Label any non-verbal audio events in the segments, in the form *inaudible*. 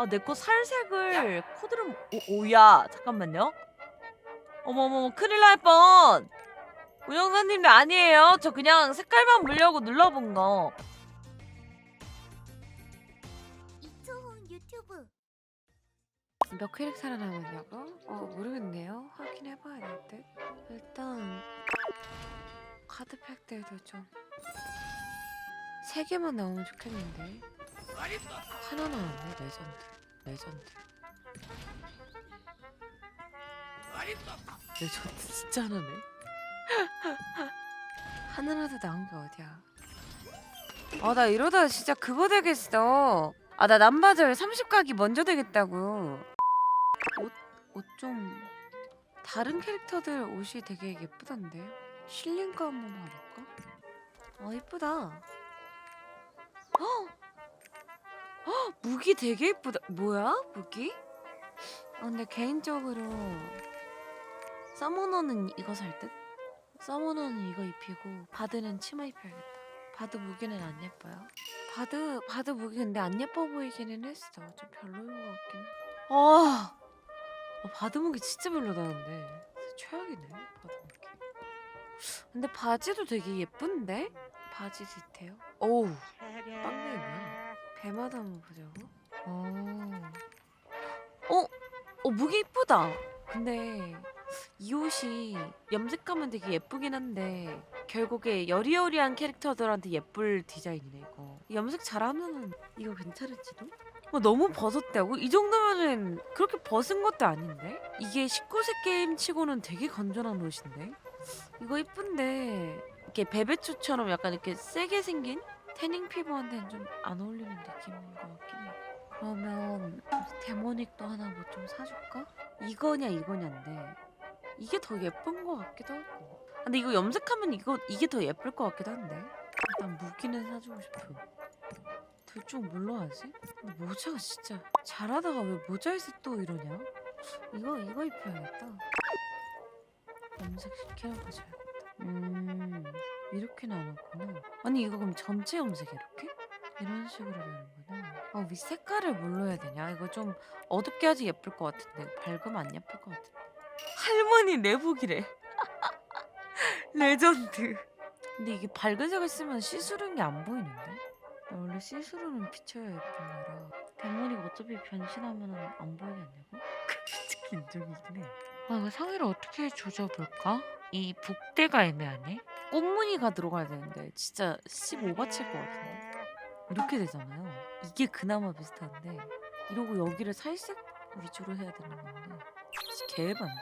아, 내 거 살색을 코드를 못- 오, 오야. 잠깐만요. 어머머, 큰일 날 뻔. 운영사님이 아니에요. 저 그냥 색깔만 물려고 눌러본 거. 이초훈 유튜브 몇 캐릭 살아남았냐고? 어 모르겠네요. 확인해봐야 될 듯. 일단 카드 팩들도 좀 세 개만 나오면 좋겠는데 하나 나왔네 레전드. 레전드. 레전드 진짜 하나네. *laughs* 하나라도 나온 게 어디야? 아 나 이러다 진짜 그거 되겠어. 아 나 남바절 30각이 먼저 되겠다고. 옷 좀 다른 캐릭터들 옷이 되게 예쁘던데? 실링 거 한번 봐볼까? 아 예쁘다. 헉! 헉! 무기 되게 예쁘다. 뭐야 무기? 아 근데 개인적으로 서머너는 이거 살 듯? 서머너는 이거 입히고 바드는 치마 입혀야겠다. 바드 무기는 안 예뻐요. 바드 바드 무기 근데 안 예뻐 보이기는 했어. 좀 별로인 것 같긴. 해. 아. 아, 바드 무기 진짜 별로다는데 최악이네 바드 무기 근데 바지도 되게 예쁜데? 바지 디테일 어우 빵네 뭐야 배마다 한번 보자고 어. 어? 어 무기 이쁘다 근데 이 옷이 염색하면 되게 예쁘긴 한데 결국에 여리여리한 캐릭터들한테 예쁠 디자인이네 이거 염색 잘하면은 이거 괜찮을지도? 어, 너무 벗었다고? 이 정도면은 그렇게 벗은 것도 아닌데? 이게 19세 게임 치고는 되게 건전한 옷인데? 이거 이쁜데 이렇게 베베추처럼 약간 이렇게 세게 생긴 태닝 피부한테는 좀 안 어울리는 느낌인 것 같긴 해. 그러면 데모닉도 하나 뭐 좀 사줄까? 이거냐 이거냐인데 이게 더 예쁜 것 같기도 하고. 근데 이거 염색하면 이거 이게 더 예쁠 것 같기도 한데. 일단 무기는 사주고 싶어. 둘중 뭘로 하지? 근데 모자가 진짜 잘하다가 왜 모자에서 또 이러냐? 이거 이거 입혀야겠다. 염색 시켜놓고 자야겠다. 음 이렇게 나눴구나. 아니 이거 그럼 전체 염색 이렇게? 이런 식으로 되는구나. 아, 윗 색깔을 뭘로 해야 되냐? 이거 좀 어둡게 하지 예쁠 것 같은데 밝으면 안 예쁠 것 같은데. 할머니 내복이래. *laughs* 레전드. 근데 이게 밝은 색을 쓰면 시스루인 게안 보이는데? 나 원래 시스루는 비춰야 예쁜 거라. 대머리가 어차피 변신하면 안 보이겠냐고? 솔직히 인정이긴 해. 아 이거 상의를 어떻게 조져볼까? 이 복대가 애매하네. 꽃무늬가 들어가야 되는데 진짜 15가 칠 것 같은데. 이렇게 되잖아요. 이게 그나마 비슷한데 이러고 여기를 살색 위주로 해야 되는 건데 개반데?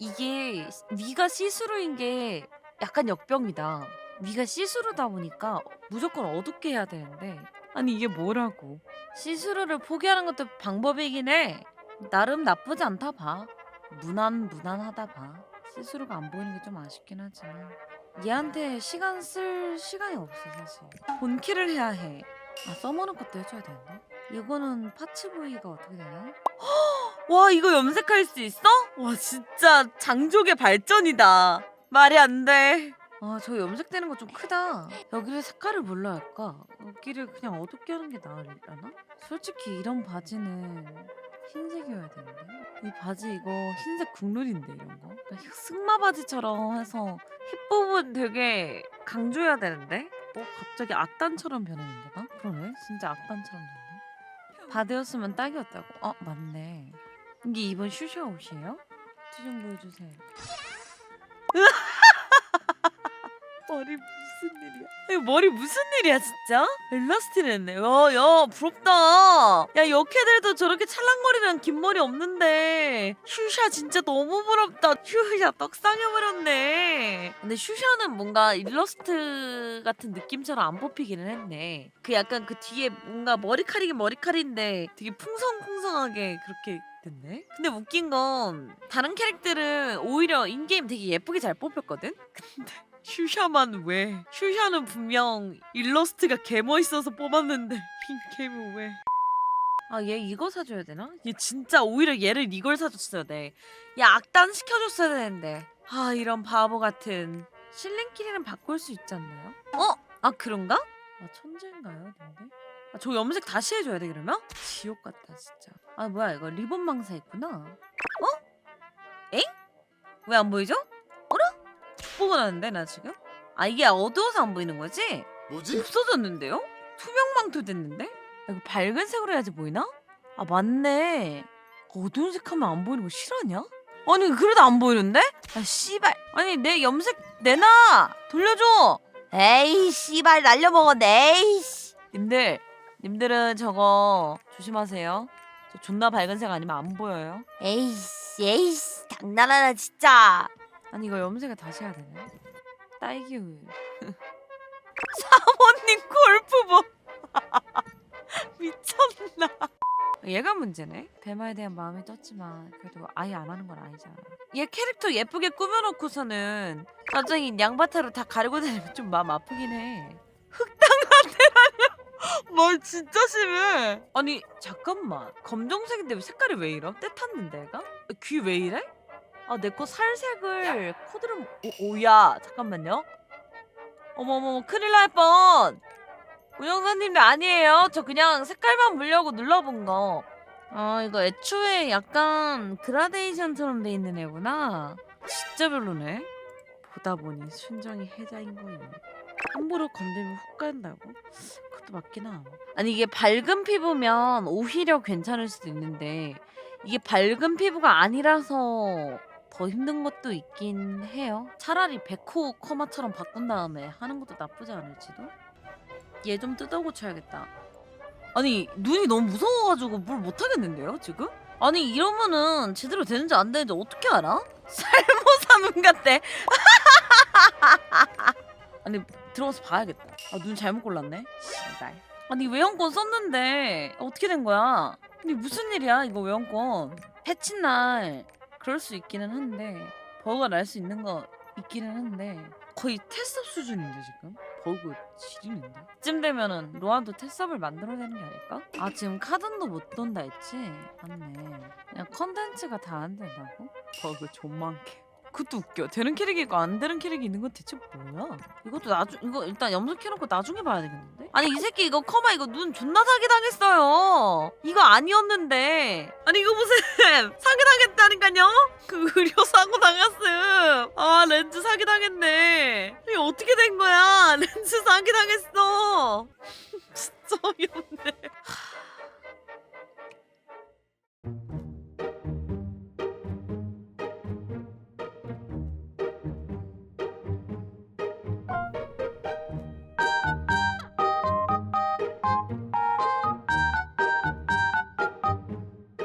이게 위가 시스루인 게 약간 역병이다. 위가 시스루다 보니까 무조건 어둡게 해야 되는데 아니 이게 뭐라고? 시스루를 포기하는 것도 방법이긴 해. 나름 나쁘지 않다 봐. 무난 무난하다 봐. 시스루가 안 보이는 게 좀 아쉽긴 하지만 얘한테 시간 쓸 시간이 없어 사실. 본키를 해야 해. 아 써머는 것도 해줘야 되는데. 이거는 파츠 부위가 어떻게 되나? *gasps* 와 이거 염색할 수 있어? 와 진짜 장족의 발전이다. 말이 안 돼. 아 저 염색되는 거 좀 크다. 여기를 색깔을 뭘로 할까? 여기를 그냥 어둡게 하는 게 나으려나? 솔직히 이런 바지는 흰색이어야 되는데? 이 바지 이거 흰색 국룰인데 이런 거? 승마 바지처럼 해서 힙 부분 되게 강조해야 되는데? 어 갑자기 악단처럼 변했는데 나? 그러네. 진짜 악단처럼 됐네. 바드였으면 딱이었다고? 어 맞네. 이게 이번 슈슈 옷이에요? 뒤좀 보여주세요. *laughs* 머리 무슨 일이야? 이거 머리 무슨 일이야 진짜? 엘라스틴 했네. 야, 야 부럽다. 야 여캐들도 저렇게 찰랑거리는 긴 머리 없는데 슈샤 진짜 너무 부럽다. 슈샤 떡상해버렸네. 근데 슈샤는 뭔가 일러스트 같은 느낌처럼 안 뽑히기는 했네. 그 약간 그 뒤에 뭔가 머리카락이 머리카락인데 되게 풍성풍성하게 그렇게 됐네. 근데 웃긴 건 다른 캐릭들은 오히려 인게임 되게 예쁘게 잘 뽑혔거든. 근데 슈샤만 왜? 슈샤는 분명 일러스트가 개 멋있어서 뽑았는데 핑케임은 왜? 아 얘 이거 사줘야 되나? 얘 진짜 오히려 얘를 이걸 사줬어야 돼. 얘 악단 시켜줬어야 되는데. 아 이런 바보 같은. 실링키리는 바꿀 수 있지 않나요? 어? 아 그런가? 아 천재인가요, 근데? 아, 저 염색 다시 해줘야 돼 그러면? 지옥 같다 진짜. 아 뭐야 이거 리본 망사 있구나. 어? 엥? 왜 안 보이죠? 나는데 나 지금? 아 이게 어두워서 안 보이는 거지? 뭐지? 없어졌는데요? 투명 망토 됐는데? 아, 이거 밝은 색으로 해야지 보이나? 아 맞네. 어두운 색 하면 안 보이는 거 실화냐? 아니 그래도 안 보이는데? 아 씨발. 아니 내 염색 내놔. 돌려줘. 에이 씨발 날려먹었네. 에이 씨. 님들 님들은 저거 조심하세요. 저 존나 밝은 색 아니면 안 보여요. 에이씨 에이씨 장난하나 진짜 아니 이거 염색을 다시 해야 되네. 딸기 우유. *laughs* 사모님 골프복. *laughs* 미쳤나. 얘가 문제네. 배마에 대한 마음이 떴지만 그래도 아예 안 하는 건 아니잖아. 얘 캐릭터 예쁘게 꾸며놓고서는 갑자기 양바타로 다 가리고 다니면 좀 마음 아프긴 해. *laughs* 뭘 진짜 심해. 아니 잠깐만. 검정색인데 왜 색깔이 왜 이러? 때 탔는데 얘가? 귀 왜 이래? 아 내 거 살색을 코드를 오, 오야 잠깐만요. 어머머머 큰일 날 뻔. 운영사님들 아니에요. 저 그냥 색깔만 물려고 눌러본 거. 아 이거 애초에 약간 그라데이션처럼 돼 있는 애구나. 진짜 별로네. 보다 보니 순정이 해자인 거임. 함부로 건들면 훅 간다고? 그것도 맞긴 함. 아니 이게 밝은 피부면 오히려 괜찮을 수도 있는데 이게 밝은 피부가 아니라서 더 힘든 것도 있긴 해요. 차라리 백호 커마처럼 바꾼 다음에 하는 것도 나쁘지 않을지도. 얘 좀 뜯어 고쳐야겠다. 아니 눈이 너무 무서워가지고 뭘 못하겠는데요 지금? 아니 이러면은 제대로 되는지 안 되는지 어떻게 알아? *laughs* 살모사 눈 같대. *laughs* 아니 들어가서 봐야겠다. 아 눈 잘못 골랐네. 씨발. 아니 외형권 썼는데 어떻게 된 거야? 아니 무슨 일이야 이거 외형권? 패치 날 그럴 수 있기는 한데 버그가 날 수 있는 거 있기는 한데 거의 테스업 수준인데 지금 버그 지리는데 쯤 되면은 로아도 테스업을 만들어내는 게 아닐까? 아 지금 카든도 못 돈다 했지? 맞네 그냥 컨텐츠가 다 안 된다고? 버그 존만게 그것도 웃겨. 되는 캐릭이 있고 안 되는 캐릭이 있는 건 대체 뭐야? 이것도 나중 이거 일단 염색해놓고 나중에 봐야 되겠는데? 아니 이 새끼 이거 커마 이거 눈 존나 사기 당했어요. 이거 아니었는데. 아니 이거 무슨 *laughs* 사기 당했다니까요? 그 의료 사고 당했음. 아 렌즈 사기 당했네. 이게 어떻게 된 거야? *laughs* 렌즈 사기 당했어. *laughs* 진짜 어이없네